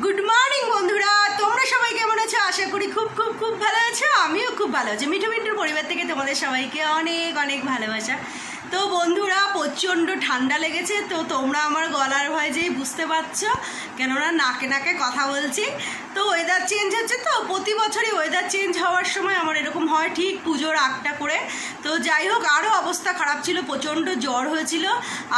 Good morning বন্ধুরা। তোমরা সবাই কেমন আছো? আশা করি খুব খুব খুব ভালো আছো। আমিও খুব ভালো আছি। মিঠু মিন্টুর পরিবার থেকে তোমাদের সবাইকে অনেক অনেক ভালোবাসা। তো বন্ধুরা, প্রচণ্ড ঠান্ডা লেগেছে, তো তোমরা আমার গলার ভয় যেই বুঝতে পারছ, কেননা নাকে নাকে কথা বলছি। তো ওয়েদার চেঞ্জ হচ্ছে তো, প্রতি বছরই ওয়েদার চেঞ্জ হওয়ার সময় আমার এরকম হয় ঠিক পুজোর আগটা করে। তো যাই হোক আরও অবস্থা খারাপ ছিল, প্রচণ্ড জ্বর হয়েছিল,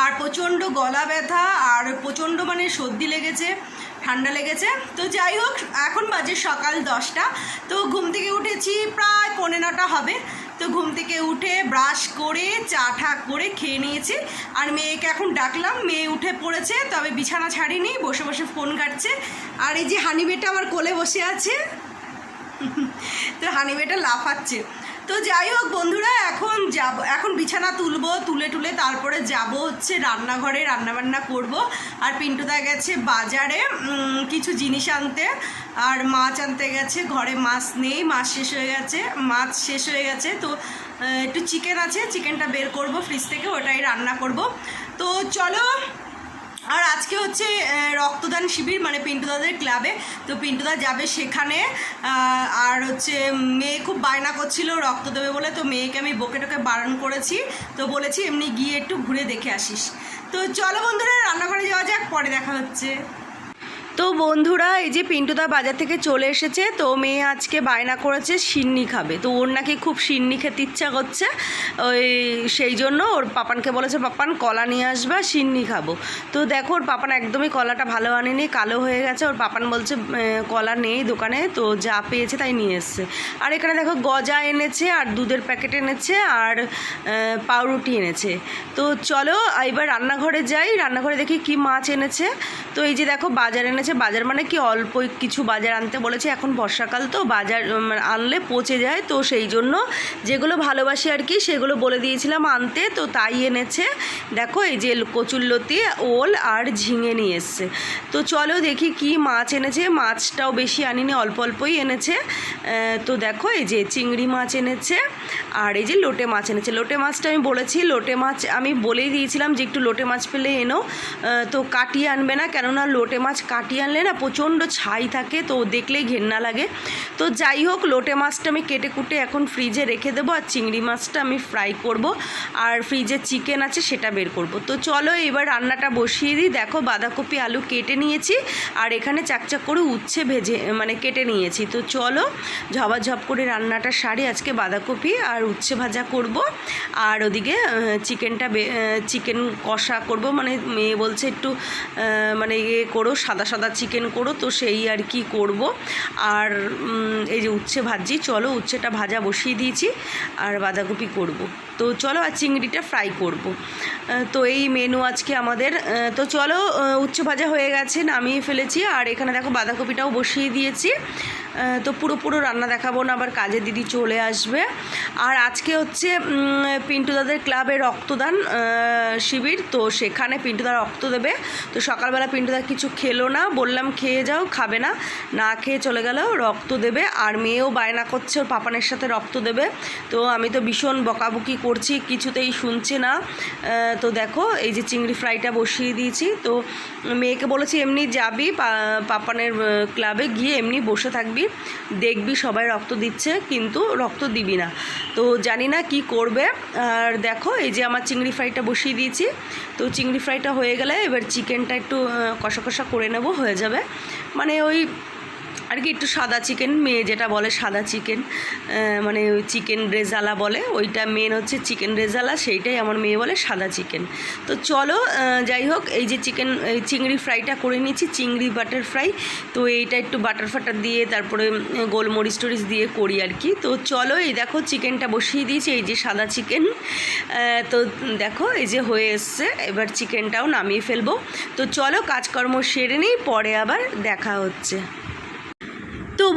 আর প্রচণ্ড গলা ব্যথা, আর প্রচণ্ড মানে সর্দি লেগেছে। ঠান্ডা লেগেছে। তো যাই হোক, এখন বাজে সকাল দশটা। তো ঘুম থেকে উঠেছি প্রায় পৌনে নটা হবে। তো ঘুম থেকে উঠে ব্রাশ করে, চা ঠা করে খেয়ে নিয়েছি। আর মেয়েকে এখন ডাকলাম, মেয়ে উঠে পড়েছে, তবে বিছানা ছাড়িনি, বসে বসে ফোন কাটছে আর এই যে হানি বেটা আমার কোলে বসে আছে, তো হানি বেটা লাফাচ্ছে। তো যাই হোক বন্ধুরা, এখন যাব বিছানা তুলবো, তুলে টুলে তারপরে যাব হচ্ছে রান্নাঘরে, রান্নাবান্না করব। আর পিন্টুদা গেছে বাজারে কিছু জিনিস আনতে। আর মাছ আনতে গেছে, ঘরে মাছ নেই, মাছ শেষ হয়ে গেছে, মাছ শেষ হয়ে গেছে। তো একটু চিকেন আছে চিকেনটা বের করব ফ্রিজ থেকে, ওটাই রান্না করব। তো চলো আর আজকে হচ্ছে রক্তদান শিবির মানে পিন্টুদাদের ক্লাবে তো পিন্টুদা যাবে সেখানে আর হচ্ছে মেয়ে খুব বায়না করছিল রক্ত দেবে বলে। তো মেয়েকে আমি বকে টোকে বারণ করেছি। তো বলেছি, এমনি গিয়ে একটু ঘুরে দেখে আসিস। তো চলো বন্ধুরা, রান্নাঘরে যাওয়া যাক, পরে দেখা হচ্ছে। তো বন্ধুরা, এই যে পিন্টুদা বাজার থেকে চলে এসেছে, তো মেয়ে আজকে বায়না করেছে সিন্নি খাবে। তো ওর নাকি খুব সিন্নি খেতে ইচ্ছা করছে, ওই সেই জন্য ওর পাপানকে বলেছে, পাপান, কলা নিয়ে আসবা, সিন্নি খাব। তো দেখো, ওর পাপান একদমই কলাটা ভালো আনেনি, কালো হয়ে গেছে। ওর পাপান বলছে কলা নেই দোকানে, তো যা পেয়েছে তাই নিয়ে এসছে। আর এখানে দেখো, গজা এনেছে, আর দুধের প্যাকেট এনেছে, আর পাউরুটি এনেছে। তো চলো এবার রান্নাঘরে যাই, রান্নাঘরে দেখি কি মাছ এনেছে। তো এই যে দেখো, বাজার এনেছে বাজার মানে কি? অল্প কিছু বাজার আনতে বলেছে। এখন বর্ষাকাল তো, বাজার আনলে পচে যায়। তো সেই জন্য যেগুলো ভালোবাসি আর কি, সেগুলো বলে দিয়েছিলাম আনতে। তো তাই এনেছে। দেখো, এই যে কচুল্লতি ওল আর ঝিঙে নিয়ে এসছে। তো চলো দেখি কি মাছ এনেছে। মাছটাও বেশি আনিনি, অল্প অল্পই এনেছে। তো দেখো, এই যে চিংড়ি মাছ এনেছে আর এই যে লোটে মাছ এনেছে। লোটে মাছটা আমি বলেছি, লোটে মাছ আমি বলেই দিয়েছিলাম যে একটু লোটে মাছ পেলে এনো তো কাটিয়ে আনবে না, কেননা লোটে মাছ কাটিয়ে আনলে না প্রচণ্ড ছাই থাকে, তো দেখলেই ঘেন্না লাগে। তো যাই হোক, লোটে মাছটা আমি কেটে কুটে এখন ফ্রিজে রেখে দেবো আর চিংড়ি মাছটা আমি ফ্রাই করব। আর ফ্রিজে চিকেন আছে সেটা বের করব। তো চলো এবার রান্নাটা বসিয়ে দিই। দেখো বাঁধাকপি, আলু কেটে নিয়েছি আর এখানে চাকচাক করে উচ্ছে ভেজে মানে কেটে নিয়েছি। তো চলো ঝপাঝপ করে রান্নাটা সারি। আজকে বাঁধাকপি আর উচ্ছে ভাজা করব। আর ওদিকে চিকেনটা চিকেন কষা করব। মানে মেয়ে বলছে একটু মানে ইয়ে করো, সাদা সাদা চিকেন করো, তো সেই আর কি করব। আর এই যে উচ্ছে ভাজি চলো উচ্ছেটা ভাজা বসিয়ে দিয়েছি, আর বাঁধাকপি করব। তো চলো আর চিংড়িটা ফ্রাই করব। তো এই মেনু আজকে আমাদের তো চলো উচ্ছে ভাজা হয়ে গেছে, নামিয়ে ফেলেছি, আর এখানে দেখো বাঁধাকপিটাও বসিয়ে দিয়েছি। তো পুরো পুরো রান্না দেখাবো না আবার কাজে দিদি চলে আসবে। আর আজকে হচ্ছে উম, পিন্টুদাদের ক্লাবে রক্তদান শিবির তো সেখানে পিন্টুদা রক্ত দেবে। তো সকালবেলা পিন্টুদা কিছু খেলো না বললাম খেয়ে যাও খাবে না। না খেয়ে চলে গেল রক্ত দেবে। আর মেয়েও বায়না করছে ওর পাপানের সাথে রক্ত দেবে। তো আমি তো ভীষণ বকাবকি করছি কিছুতেই শুনছে না। তো দেখো এই যে চিংড়ি ফ্রাইটা বসিয়ে দিয়েছি। তো মেয়েকে বলেছি এমনি যাবি পাপানের ক্লাবে গিয়ে এমনি বসে থাকবি। দেখবি, সবাই রক্ত দিচ্ছে, কিন্তু রক্ত দিবি না। তো জানি না কি করবে। আর দেখো, এই যে আমার চিংড়ি ফ্রাইটা বসিয়ে দিয়েছি। তো চিংড়ি ফ্রাইটা হয়ে গেলে এবার চিকেনটা একটু কষা কষা করে নেব, হয়ে যাবে। মানে ওই আর কি একটু সাদা চিকেন, মেয়ে যেটা বলে সাদা চিকেন মানে ওই চিকেন রেজালা বলে, ওইটা মেন হচ্ছে চিকেন রেজালা, সেইটাই আমার মেয়ে বলে সাদা চিকেন। তো চলো যাই হোক, এই যে চিকেন, এই চিংড়ি ফ্রাইটা করে নিয়েছি, চিংড়ি বাটার ফ্রাই। তো এইটা একটু বাটার ফাটার দিয়ে, তারপরে গোলমরিচ টরিচ দিয়ে করি আর কি। তো চলো, এই দেখো চিকেনটা বসিয়ে দিয়েছি, এই যে সাদা চিকেন। তো দেখো, এই যে হয়ে এসছে, এবার চিকেনটাও নামিয়ে ফেলব। তো চলো, কাজকর্ম সেরে নিই, পরে আবার দেখা হচ্ছে।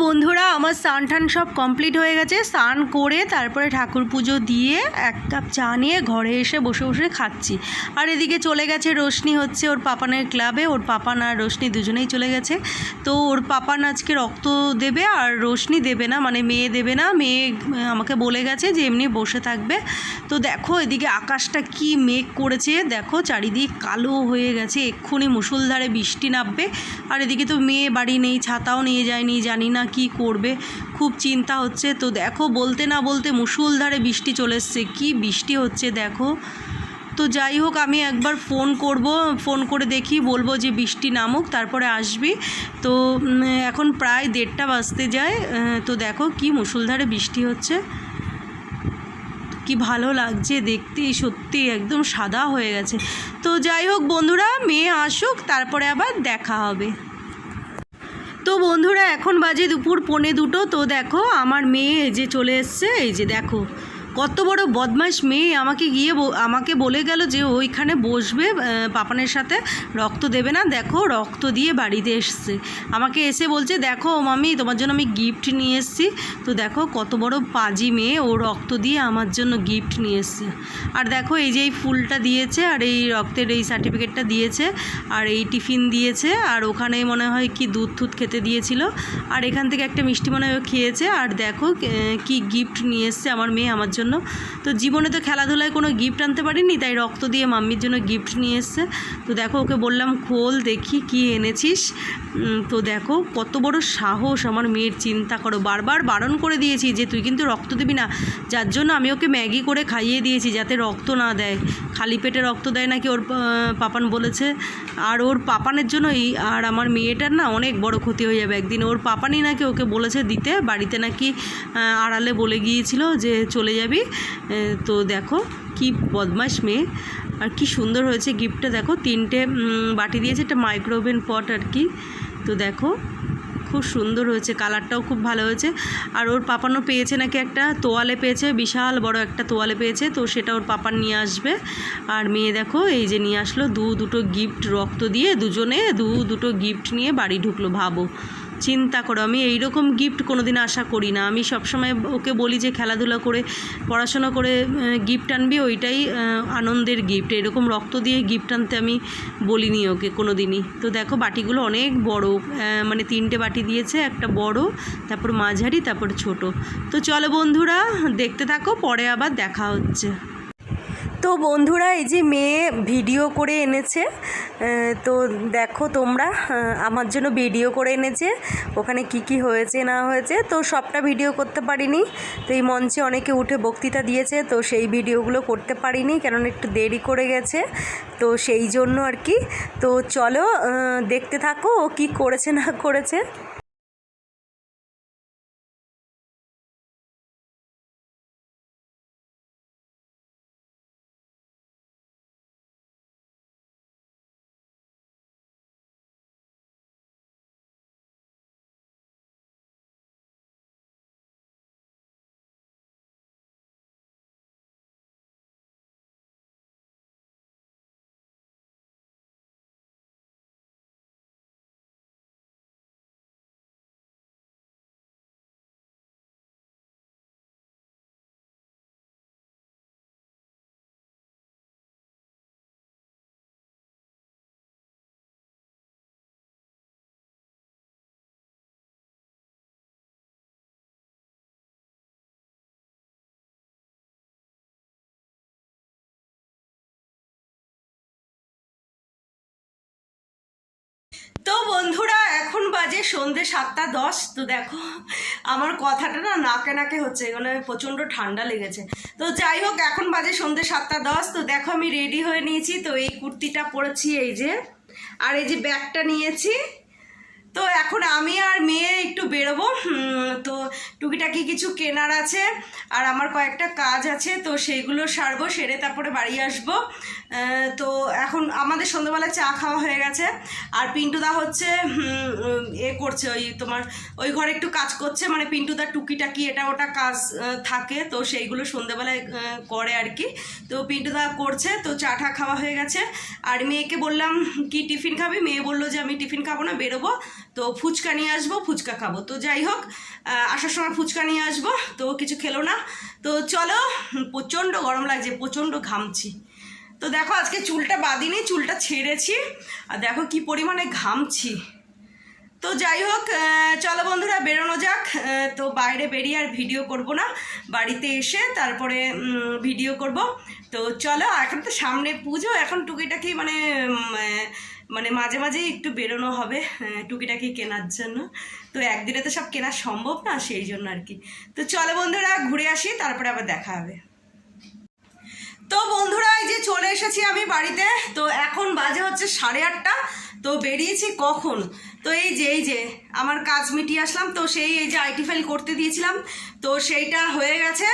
বন্ধুরা, আমার স্নান টান সব কমপ্লিট হয়ে গেছে। স্নান করে তারপরে ঠাকুর পুজো দিয়ে এক কাপ চা নিয়ে ঘরে এসে বসে বসে খাচ্ছি। আর এদিকে চলে গেছে রোশনি হচ্ছে ওর পাপানের ক্লাবে। ওর পাপান আর রোশনি দুজনেই চলে গেছে। তো ওর পাপান আজকে রক্ত দেবে আর রোশনি দেবে না মানে মেয়ে দেবে না। মেয়ে আমাকে বলে গেছে যে এমনি বসে থাকবে। তো দেখো এদিকে আকাশটা কি মেঘ করেছে। দেখো চারিদিক কালো হয়ে গেছে। এক্ষুনি মুসুলধারে বৃষ্টি নামবে। আর এদিকে তো মেয়ে বাড়ি নেই, ছাতাও নিয়ে যায়নি, জানি না কি করবে? খুব চিন্তা হচ্ছে। তো দেখো, বলতে না বলতে মুসুলধারে বৃষ্টি চলে এসছে। কি বৃষ্টি হচ্ছে দেখো। তো যাই হোক, আমি একবার ফোন করব, ফোন করে দেখি, বলব যে বৃষ্টি নামুক, তারপরে আসবি। তো এখন প্রায় দেড়টা বাজতে যায়। তো দেখো কি মুসুলধারে বৃষ্টি হচ্ছে। কি ভালো লাগছে দেখতে, সত্যি একদম সাদা হয়ে গেছে। তো যাই হোক বন্ধুরা, মেয়ে আসুক, তারপরে আবার দেখা হবে। তো বন্ধুরা, এখন বাজে দুপুর পনে দুটো। তো দেখো, আমার মেয়ে যে চলে এসছে। এই যে দেখো কত বড় বদমাস মেয়ে আমাকে গিয়ে আমাকে বলে গেল যে ওইখানে বসবে পাপানের সাথে, রক্ত দেবে না, দেখো রক্ত দিয়ে বাড়িতে এসছে। আমাকে এসে বলছে, দেখো মামি, তোমার জন্য আমি গিফট নিয়ে এসেছি। তো দেখো কত বড় পাজি মেয়ে, ও রক্ত দিয়ে আমার জন্য গিফট নিয়ে এসছে। আর দেখো এই যে এই ফুলটা দিয়েছে, আর এই রক্তের এই সার্টিফিকেটটা দিয়েছে, আর এই টিফিন দিয়েছে, আর ওখানে মনে হয় কি দুধ টুধ খেতে দিয়েছিল। আর এখান থেকে একটা মিষ্টি মনে হয় খেয়েছে। আর দেখো কি গিফট নিয়ে এসছে আমার মেয়ে, আমার জন্য তো জীবনে তো খেলাধুলায় কোনো গিফট আনতে পারিনি, তাই রক্ত দিয়ে মাম্মির জন্য গিফট নিয়ে এসছে। তো দেখো, ওকে বললাম, খোল দেখি কি এনেছিস? তো দেখো, কত বড় সাহস আমার মেয়ের, চিন্তা করো। বারবার বারণ করে দিয়েছি যে, তুই কিন্তু রক্ত দিবি না। যার জন্য আমি ওকে ম্যাগি করে খাইয়ে দিয়েছি যাতে রক্ত না দেয়। খালি পেটে রক্ত দেয় নাকি ওর পাপান বলেছে। আর ওর পাপানের জন্যই আর আমার মেয়েটার না অনেক বড় ক্ষতি হয়ে যাবে। একদিন ওর পাপানই নাকি ওকে বলেছে দিতে, বাড়িতে নাকি আড়ালে বলে গিয়েছিল যে, চলে যাবি আহ, তো দেখো কি বদমাস মেয়ে। আর কি সুন্দর হয়েছে গিফটটা। দেখো তিনটে বাটি দিয়েছে একটা মাইক্রোওভেন পট আর কি। তো দেখো খুব সুন্দর হয়েছে কালারটাও খুব ভালো হয়েছে। আর ওর পাপানও পেয়েছে নাকি একটা তোয়ালে পেয়েছে বিশাল বড় একটা তোয়ালে পেয়েছে। তো সেটা ওর পাপান নিয়ে আসবে। আর মেয়ে দেখো এই যে নিয়ে আসলো দু দুটো গিফট রক্ত দিয়ে দুজনে দু দুটো গিফট নিয়ে বাড়ি ঢুকলো ভাবো। চিন্তা করো, আমি এইরকম গিফট কোনোদিন আশা করি না। আমি সবসময় ওকে বলি যে খেলাধুলা করে, পড়াশোনা করে গিফট আনবি, ওইটাই আনন্দের গিফট এরকম রক্ত দিয়ে গিফট আনতে আমি বলিনি ওকে কোনো দিনই তো দেখো, বাটিগুলো অনেক বড় মানে তিনটে বাটি দিয়েছে, একটা বড়, তারপর মাঝারি, তারপর ছোট। তো চলো বন্ধুরা, দেখতে থাকো, পরে আবার দেখা হচ্ছে। তো বন্ধুরা, এই যে মেয়ে ভিডিও করে এনেছে তো দেখো তোমরা আমার জন্য ভিডিও করে এনেছে, ওখানে কি কি হয়েছে, না হয়েছে, তো সবটা ভিডিও করতে পারিনি, তো এই মঞ্চে অনেকে উঠে বক্তৃতা দিয়েছে, তো সেই ভিডিওগুলো করতে পারিনি, কেননা একটু দেরি করে গেছে, তো সেই জন্য আর কি, তো চলো দেখতে থাকো ও কী করেছে, না করেছে। তো বন্ধুরা, এখন বাজে সন্ধে সাতটা দশ। তো দেখো, আমার কথাটা না নাকে নাকে হচ্ছে, এগুলো প্রচণ্ড ঠান্ডা লেগেছে। তো যাই হোক, এখন বাজে সন্ধে সাতটা দশ। তো দেখো, আমি রেডি হয়ে নিয়েছি। তো এই কুর্তিটা পরেছি, এই যে, আর এই যে ব্যাগটা নিয়েছি। তো এখন আমি আর মেয়ে একটু বেরোবো। তো টুকিটাকি কিছু কেনার আছে আর আমার কয়েকটা কাজ আছে, তো সেইগুলো সারবো, সেরে তারপরে বাড়ি আসব। তো এখন আমাদের সন্ধ্যাবেলায় চা খাওয়া হয়ে গেছে। আর পিন্টুদা হচ্ছে এ করছে ওই তোমার, ওই ঘরে একটু কাজ করছে মানে পিন্টুদার টুকিটাকি এটা ওটা কাজ থাকে, তো সেইগুলো সন্ধ্যাবেলায় করে আর কি। তো পিন্টুদা করছে, তো চা টা খাওয়া হয়ে গেছে। আর মেয়েকে বললাম, কি টিফিন খাবি? মেয়ে বলল যে, আমি টিফিন খাব না, বেরোবো। তো ফুচকা নিয়ে আসব, ফুচকা খাব। তো যাই হোক আসার সময় ফুচকা নিয়ে আসব, তো কিছু খেলো না। তো চলো, প্রচণ্ড গরম লাগছে, প্রচণ্ড ঘামছি। তো দেখো, আজকে চুলটা বাঁধিনি, চুলটা ছেড়েছি। আর দেখো কি পরিমাণে ঘামছি। তো যাই হোক চলো বন্ধুরা, বেরোনো যাক। তো বাইরে বেরিয়ে আর ভিডিও করব না। বাড়িতে এসে তারপরে ভিডিও করব। তো চলো, এখন তো সামনে পুজো, এখন টুকিটাকি মানে মানে মাঝে মাঝেই একটু বেরোনো হবে টুকিটাকি কেনার জন্য। তো একদিনে তো সব কেনা সম্ভব না, সেই জন্য আর কি। তো চলো বন্ধুরা, ঘুরে আসি, তারপরে আবার দেখা হবে। তো বন্ধুরা, এই যে চলে এসেছি আমি বাড়িতে। তো এখন বাজে হচ্ছে সাড়ে আটটা। তো বেরিয়েছি কখন? তো এই যে এই যে, আমার কাজ মিটিয়ে আসলাম। তো সেই, এই যে আইটি ফাইল করতে দিয়েছিলাম। তো সেইটা হয়ে গেছে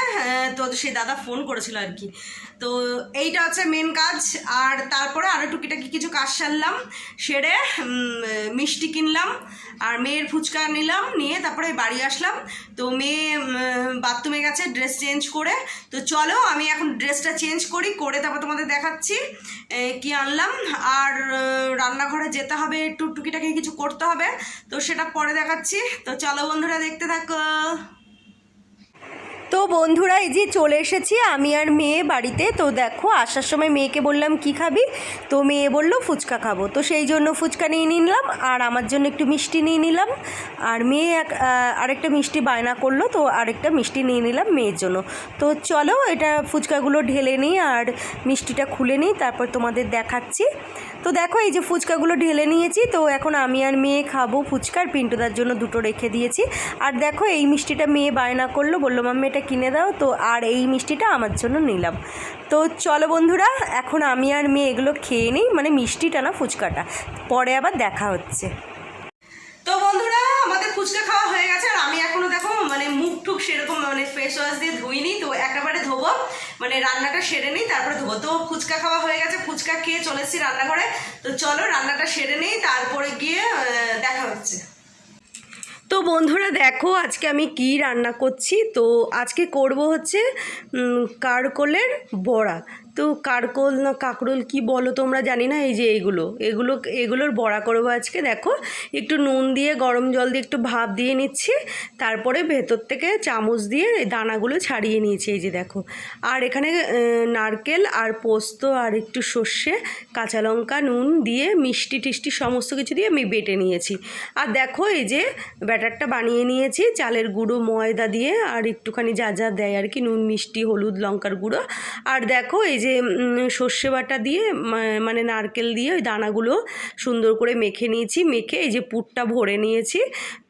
তো সেই দাদা ফোন করেছিল আর কি। তো এইটা হচ্ছে মেন কাজ। আর তারপরে আরও টুকিটাকি কিছু কাজ সারলাম, সেরে মিষ্টি কিনলাম, আর মেয়ের ফুচকা নিলাম, নিয়ে তারপরে বাড়ি আসলাম। তো মেয়ে বাথরুমে গেছে ড্রেস চেঞ্জ করে। তো চলো, আমি এখন ড্রেসটা চেঞ্জ করি, করে তারপর তোমাদের দেখাচ্ছি কি আনলাম। আর রান্নাঘরে যেতে হবে, একটু টুকিটাকি কিছু করতে হবে। তো সেটা পরে দেখাচ্ছি। তো চলো বন্ধুরা, দেখতে থাকো। তো বন্ধুরা, এই যে চলে এসেছি আমি আর মেয়ে বাড়িতে। তো দেখো, আসার সময় মেয়েকে বললাম, কি খাবি? তো মেয়ে বলল, ফুচকা খাব। তো সেই জন্য ফুচকা নিয়ে নিলাম, আর আমার জন্য একটু মিষ্টি নিয়ে নিলাম। আর মেয়ে এক আরেকটা মিষ্টি বায়না করল, তো আরেকটা মিষ্টি নিয়ে নিলাম মেয়ের জন্য। তো চলো, এটা ফুচকাগুলো ঢেলে নিই, আর মিষ্টিটা খুলে নিই, তারপর তোমাদের দেখাচ্ছি। তো দেখো, এই যে ফুচকাগুলো ঢেলে নিয়েছি, তো এখন আমি আর মেয়ে খাব ফুচকার পিন্টুদার জন্য দুটো রেখে দিয়েছি। আর দেখো, এই মিষ্টিটা মেয়ে বায়না করল, বলল, মাম্মি, এটা কিনে দাও। তো আর এই মিষ্টিটা আমার জন্য নিলাম। তো চলো বন্ধুরা, এখন আমি আর মেয়ে এগুলো খেয়ে নিই মানে মিষ্টিটা না, ফুচকাটা। পরে আবার দেখা হচ্ছে। ফুচকা খাওয়া হয়ে গেছে, আর আমি এখনও দেখো মানে মুখ টুক সেরকম মানে ফেস ওয়াশ দিয়ে ধুইনি, তো একেবারে ধোবো। মানে রান্নাটা সেরে নিই, তারপরে ধোবো। তো ফুচকা খাওয়া হয়ে গেছে, ফুচকা খেয়ে চলে এসেছি রান্নাঘরে। তো চলো, রান্নাটা সেরে নিই, তারপরে গিয়ে দেখা হচ্ছে। তো বন্ধুরা, দেখো আজকে আমি কি রান্না করছি। তো আজকে করব হচ্ছে কারকোলের বড়া। তো কারকোল না কাকরোল কি বলো তোমরা জানি না? এই যে এইগুলো এগুলো, এগুলোর বড়া করব আজকে, দেখো। একটু নুন দিয়ে, গরম জল দিয়ে একটু ভাপ দিয়ে নিচ্ছি। তারপরে ভেতর থেকে চামচ দিয়ে এই দানাগুলো ছাড়িয়ে নিয়েছি, এই যে দেখো। আর এখানে নারকেল আর পোস্ত আর একটু সর্ষে, কাঁচা লঙ্কা, নুন দিয়ে, মিষ্টি টিষ্টি সমস্ত কিছু দিয়ে আমি বেটে নিয়েছি। আর দেখো, এই যে ব্যাটারটা বানিয়ে নিয়েছি, চালের গুঁড়ো, ময়দা দিয়ে, আর একটুখানি যা যা দেয় আর কি, নুন, মিষ্টি, হলুদ, লঙ্কার গুঁড়ো। আর দেখো, এই যে উম, সর্ষে বাটা দিয়ে মানে নারকেল দিয়ে ওই দানাগুলো সুন্দর করে মেখে নিয়েছি। মেখে এই যে পুরটা ভরে নিয়েছি।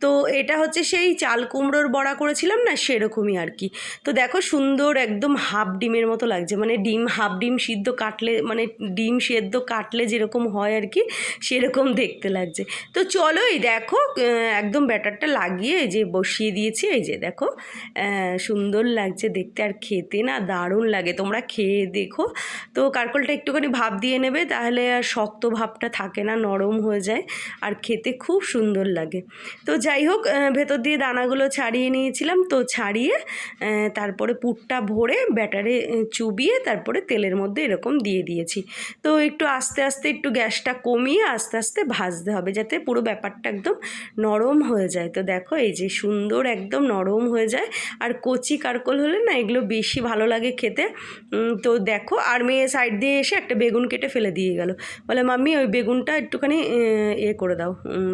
তো এটা হচ্ছে সেই চাল কুমড়োর বড়া করেছিলাম না সেরকমই আর কি। তো দেখো সুন্দর একদম হাফ ডিমের মতো লাগছে। মানে ডিম হাফ ডিম সিদ্ধ কাটলে মানে ডিম সেদ্ধ কাটলে যেরকম হয় আর কি সেরকম দেখতে লাগছে। তো চলো এই দেখো একদম ব্যাটারটা লাগিয়ে এই যে বসিয়ে দিয়েছি। এই যে দেখো সুন্দর লাগছে দেখতে। আর খেতে না দারুণ লাগে। তোমরা খেয়ে দেখো। তো কারকলটা একটুখানি ভাপ দিয়ে নেবে, তাহলে আর শক্ত ভাবটা থাকে না, নরম হয়ে যায় আর খেতে খুব সুন্দর লাগে। তো যাই হোক ভেতর দিয়ে দানাগুলো ছাড়িয়ে নিয়েছিলাম, তো ছাড়িয়ে তারপরে পুরটা ভরে ব্যাটারে চুবিয়ে তারপরে তেলের মধ্যে এরকম দিয়ে দিয়েছি। তো একটু আস্তে আস্তে একটু গ্যাসটা কমিয়ে আস্তে আস্তে ভাজতে হবে, যাতে পুরো ব্যাপারটা একদম নরম হয়ে যায়। তো দেখো এই যে সুন্দর একদম নরম হয়ে যায়। আর কচি কারকল হলে না এগুলো বেশি ভালো লাগে খেতে। তো দেখো আর মেয়ে সাইড দিয়ে এসে একটা বেগুন কেটে ফেলে দিয়ে গেল। বলে, মাম্মি, ওই বেগুনটা একটুখানি, এ করে দাও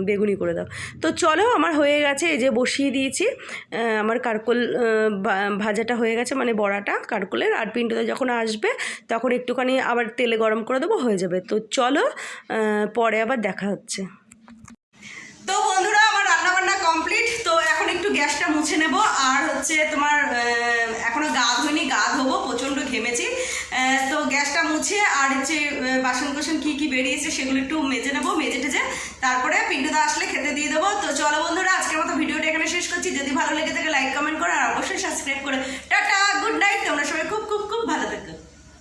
বেগুনি করে দাও। তো চলো, আমার হয়ে গেছে, এই যে বসিয়ে দিয়েছি আমার কারকল ভাজাটা হয়ে গেছে মানে বড়াটা কারকলের, আর পিন্টুদা যখন আসবে, তখন একটুখানি আবার তেলে গরম করে দেবো, হয়ে যাবে। তো চলো পরে আবার দেখা হচ্ছে। তো বন্ধুরা, আমার রান্না বান্না কমপ্লিট। তো এখন একটু গ্যাসটা মুছে নেব, আর হচ্ছে তোমার এখনও গা ধুইনি, গা ধোবো, প্রচণ্ড ঘেমেছি। তো গ্যাসটা মুছে আর যে বাসন কোসন কী কী বেরিয়েছে সেগুলো একটু মেজে নেব, মেজে টেজে তারপরে পিন্টুদা আসলে খেতে দিয়ে দেবো। তো চলো বন্ধুরা, আজকের মতো ভিডিওটা এখানে শেষ করছি। যদি ভালো লেগে থাকে লাইক কমেন্ট করো আর অবশ্যই সাবস্ক্রাইব করো। টাটা গুড নাইট তোমরা সবাই খুব খুব খুব ভালো থাকো।